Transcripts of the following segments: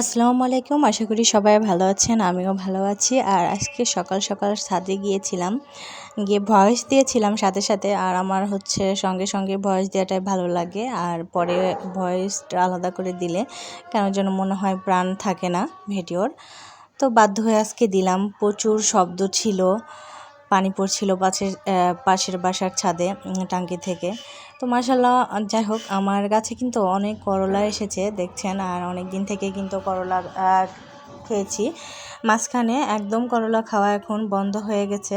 আসসালামু আলাইকুম, আশা করি সবাই ভালো আছেন, আমিও ভালো আছি। আর আজকে সকাল সকাল ছাদে গিয়েছিলাম, গিয়ে ভয়েস দিয়েছিলাম সাথে সাথে। আর আমার হচ্ছে সঙ্গে সঙ্গে ভয়েস দেওয়াটাই ভালো লাগে, আর পরে ভয়েসটা আলাদা করে দিলে কেন যেন মনে হয় প্রাণ থাকে না, ভিডিওর। তো বাধ্য হয়ে আজকে দিলাম, প্রচুর শব্দ ছিল পানি পড়ছিল পাশের পাশের বাসার ছাদে টাঙ্কি থেকে। তো মাসাল্লাহ যাই হোক, আমার গাছে কিন্তু অনেক করলা এসেছে, দেখছেন, আর অনেক দিন থেকে কিন্তু করলা খেয়েছি। মাঝখানে একদম করলা খাওয়া এখন বন্ধ হয়ে গেছে।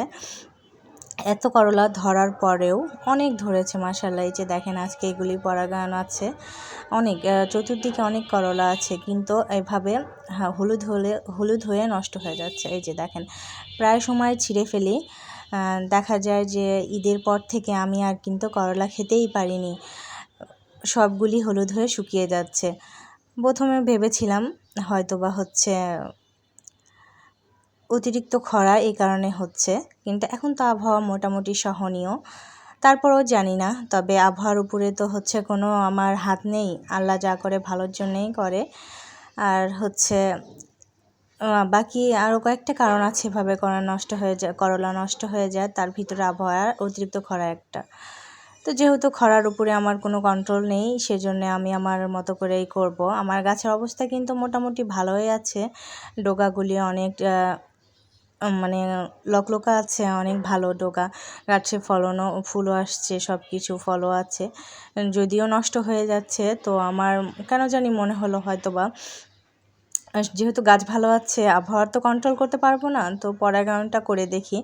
এত করলা ধরার পরেও অনেক ধরেছে মাসাল্লাহ এই যে দেখেন আজকে এগুলি পরাগান আছে। অনেক চতুর্দিকে অনেক করলা আছে, কিন্তু এভাবে হলুদ হলে, হলুদ হয়ে নষ্ট হয়ে যাচ্ছে। এই যে দেখেন, প্রায় সময় ছিঁড়ে ফেলি। দেখা যায় যে ঈদের পর থেকে আমি আর কিন্তু করলা খেতেই পারিনি। সবগুলি হলুদ হয়ে শুকিয়ে যাচ্ছে। প্রথমে ভেবেছিলাম হয়তো বা হচ্ছে অতিরিক্ত খরা এই কারণে হচ্ছে, কিন্তু এখন তো আবহাওয়া মোটামুটি সহনীয়। তারপরেও জানি না, তবে আবহাওয়ার উপরে তো হচ্ছে কোনো আমার হাত নেই, আল্লাহ যা করে ভালোর জন্যেই করে। আর হচ্ছে বাকি আরও কয়েকটা কারণ আছে এভাবে করা নষ্ট হয়ে যায়, করলা নষ্ট হয়ে যায়, তার ভিতরে আবহাওয়ার অতিরিক্ত খরা একটা। তো যেহেতু খরার উপরে আমার কোনো কন্ট্রোল নেই, সেজন্য আমি আমার মতো করেই করব। আমার গাছের অবস্থা কিন্তু মোটামুটি ভালোই আছে, ডোগাগুলি অনেক মানে লকলকা আছে, অনেক ভালো ডোকা গাছে ফলনও, ফুলও আসছে সব কিছু ফলও আছে। যদিও নষ্ট হয়ে যাচ্ছে, তো আমার কেন জানি মনে হলো হয়তো বা যেহেতু গাছ ভালো আছে, আবহাওয়ার তো কন্ট্রোল করতে পারব না, তো পরাগায়নটা করে দেখি।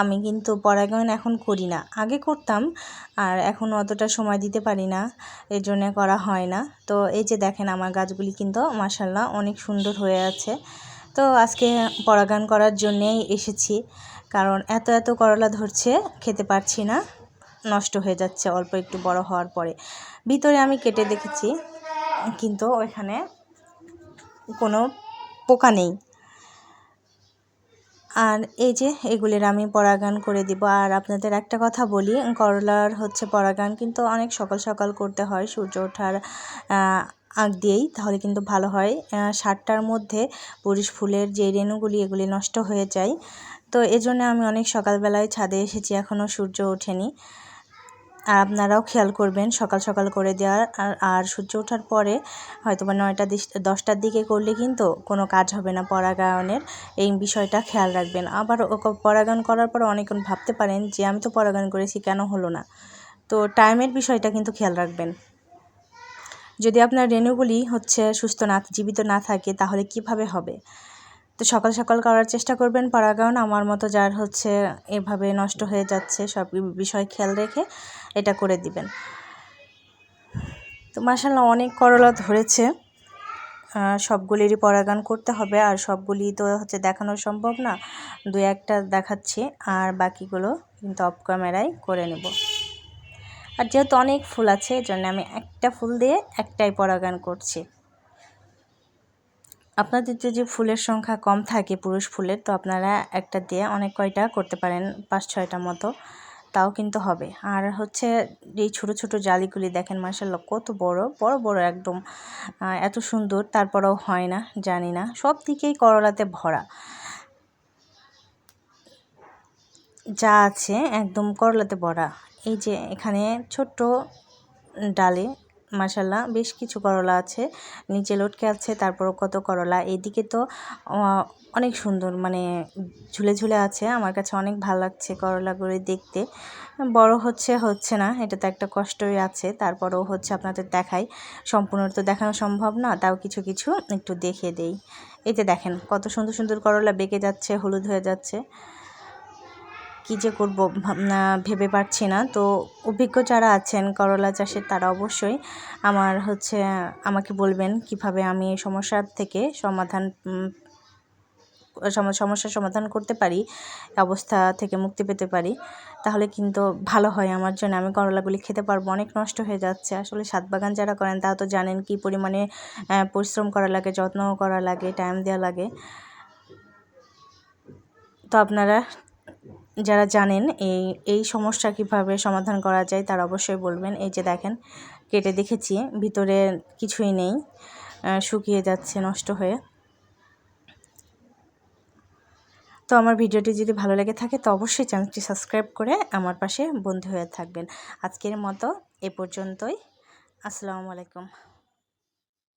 আমি কিন্তু পরাগায়ন এখন করি না। আগে করতাম, আর এখন অতটা সময় দিতে পারি না এর জন্যে করা হয় না। তো এই যে দেখেন, আমার গাছগুলি কিন্তু মাসাল্লাহ অনেক সুন্দর হয়ে আছে। তো আজকে পরাগান করার জন্যেই এসেছি। কারণ এত এত করলা ধরছে, খেতে পারছি না। নষ্ট হয়ে যাচ্ছে, অল্প একটু বড় হওয়ার পরে। ভিতরে আমি কেটে দেখেছি, কিন্তু ওইখানে কোনো পোকা নেই। আর এই যে এগুলির আমি পরাগান করে দিব। আর আপনাদের একটা কথা বলি, করলার হচ্ছে পরাগান কিন্তু অনেক সকাল সকাল করতে হয়। সূর্য ওঠার আগ দিয়েই তাহলে কিন্তু ভালো হয়। সাতটার মধ্যে পুরুষ ফুলের যে রেণুগুলি, এগুলি নষ্ট হয়ে যায়। তো এজন্য আমি অনেক সকালবেলায় ছাদে এসেছি, এখনও সূর্য ওঠেনি। আর আপনারাও খেয়াল করবেন, সকাল সকাল করে দেওয়ার আর আর সূর্য ওঠার পরে হয়তো বা নয়টা দশটার দিকে করলে কিন্তু কোনো কাজ হবে না পরাগায়নের। এই বিষয়টা খেয়াল রাখবেন। আবার পরাগায়ন করার পর অনেকে ভাবতে পারেন যে, আমি তো পরাগায়ন করেছি, কেন হলো না? তো টাইমের বিষয়টা কিন্তু খেয়াল রাখবেন। যদি আপনার রেণুগুলি হচ্ছে সুস্থ না, জীবিত না থাকে, তাহলে কীভাবে হবে? তো সকাল সকাল করার চেষ্টা করবেন পরাগায়ন। আমার মতো যার হচ্ছে এভাবে নষ্ট হয়ে যাচ্ছে সব বিষয় খেয়াল রেখে এটা করে দিবেন। তো মাসাল্লাহ অনেক করলা ধরেছে। সবগুলিরই পরাগান করতে হবে। আর সবগুলি তো হচ্ছে দেখানো সম্ভব না। দু একটা দেখাচ্ছি। আর বাকিগুলো কিন্তু অফ ক্যামেরায় করে নেব। আর যেহেতু অনেক ফুল আছে এই জন্য আমি একটা ফুল দিয়ে একটাই পরাগান করছি। আপনাদের যদি ফুলের সংখ্যা কম থাকে, পুরুষ ফুলের, তো আপনারা একটা দিয়ে অনেক কয়টা করতে পারেন, পাঁচ, ছয়টা মতো, তাও কিন্তু হবে। আর হচ্ছে এই ছোট ছোট জালিগুলি দেখেন মার্শাল্লাহ কত বড় বড় বড় একদম এত সুন্দর, তারপরেও হয় না, জানি না, সব দিকেই করলাতে ভরা। যা আছে একদম করলাতে ভরা। এই যে এখানে ছোট্ট ডালে মাসাল্লাহ বেশ কিছু করলা আছে। নিচে লটকে আছে, তারপরও কত করলা। এদিকে তো অনেক সুন্দর মানে ঝুলে ঝুলে আছে। আমার কাছে অনেক ভালো লাগছে করলাগুলি দেখতে। বড় হচ্ছে হচ্ছে না, এটা তো একটা কষ্টই আছে। তারপরেও হচ্ছে আপনাদের দেখাই। সম্পূর্ণ তো দেখানো সম্ভব না, তাও কিছু কিছু একটু দেখিয়ে দেই। এতে দেখেন, কত সুন্দর সুন্দর করলা বেঁকে যাচ্ছে, হলুদ হয়ে যাচ্ছে। কী যে করব ভেবে পারছি না। তো অভিজ্ঞ যারা আছেন করলা চাষের, তারা অবশ্যই আমার হচ্ছে আমাকে বলবেন কীভাবে আমি এই সমস্যার থেকে সমাধান সমস্যার সমাধান করতে পারি, অবস্থা থেকে মুক্তি পেতে পারি। তাহলে কিন্তু ভালো হয় আমার জন্য। আমি করলাগুলি খেতে পারব, অনেক নষ্ট হয়ে যাচ্ছে। আসলে সাত বাগান যারা করেন তা তো জানেন কি পরিমাণে পরিশ্রম করা লাগে যত্ন করা লাগে টাইম দেওয়া লাগে। তো আপনারা যারা জানেন এই এই সমস্যা কীভাবে সমাধান করা যায় তারা অবশ্যই বলবেন। এই যে দেখেন, কেটে দেখেছি, ভিতরে কিছুই নেই শুকিয়ে যাচ্ছে, নষ্ট হয়ে। তো আমার ভিডিওটি যদি ভালো লেগে থাকে, তো অবশ্যই চ্যানেলটি সাবস্ক্রাইব করে আমার পাশে বন্ধু হয়ে থাকবেন। আজকের মতো এ পর্যন্তই। আসসালামু আলাইকুম।